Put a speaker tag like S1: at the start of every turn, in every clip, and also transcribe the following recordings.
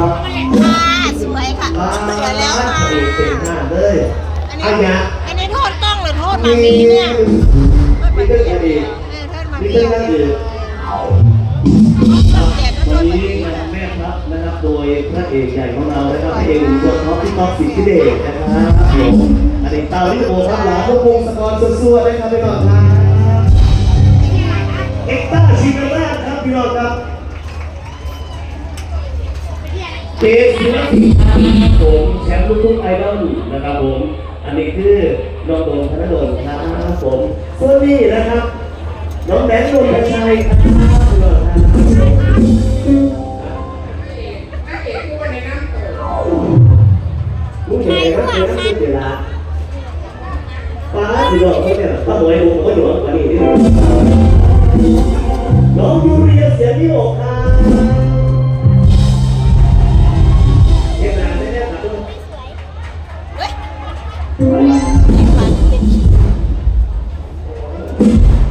S1: ครับ
S2: ค่ะสวยค่ะสวยแล้วค่ะ
S3: เป็นหน้าเลย
S2: อัน
S3: อัน
S2: นี้
S3: เนี้ย
S2: อันนี้โทษกล้องหรือโทษมามีเนี่ย
S3: มีเรื่องอดีต
S2: เออโทษมา
S3: มี
S2: มี
S3: เรื่องนั่นคือ
S2: แต่ก็โท
S3: วัน
S2: ษมา
S3: นี้
S2: มี
S3: งานแม่ครับนะครับโดยพระเอกใหญ่ของเรานะครับพระเอกหนุ่มตัวท็อปที่ท็อปสิทธิเดชนะครับผมอดีตเตาลิโอครับหลานพวกวงสกรซัวๆนะครับพี่น้องครับเอ็กต้าชิเมล่าครับพี่น้องครับ เจสิลปิครับผมแชมป์ลูกทุ่งไอดอลนะครับผม อันนี้คือน้องโดมธนดลครับผมส่วนนี้นะครับ น้องแบงค์นนทชัยครับลูกเห็นไหมครับเขยเวลาป้าที่บอกเขาเนี่ยป้าหวยผมก็อยู่อันนี้น้องยูเรียเสียงที่หกครับ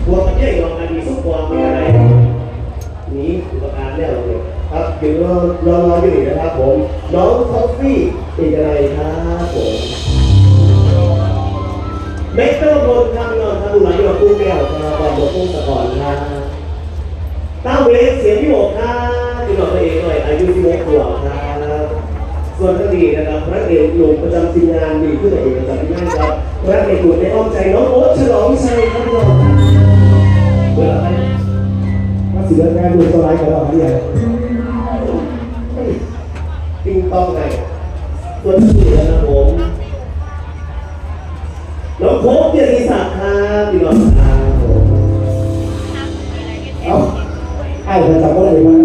S3: กลัวมันเยอะกว่าอันนี้สักกว่ามีอะไรนี่อุปการแล้วเลยครับเดี๋ยวรอรอรออยู่นะครับผม น้องคอฟฟี่เป็นอะไรครับผมเมกเตอร์บนทางนอนทางหลังยอดกุ้งแก้วครับบอลบนกุ้งสะกอนครับต้าเวสเสียงที่หกครับที่อกตัวเองหน่อยอายุที่หกขวบครับส่วนคดีนะครับพระเอกหนุ่มประจำทีมงานมีผู้ใหญ่ประจำทีมงานครับพระเอกหนุ่มในอ้อมใจน้องโอ๊ตฉลองชัยครับพี่น้องครับ
S1: เดือนแม่ดูตัวร้ายกับเราเนี่ย
S3: ติ้งต้องไงส่วนคดีนะครับผมน้องโค้กเกียรติศักดิ์ครับพี่น้องครับผม
S1: เอ้าไอ้เราจับก็เลยมา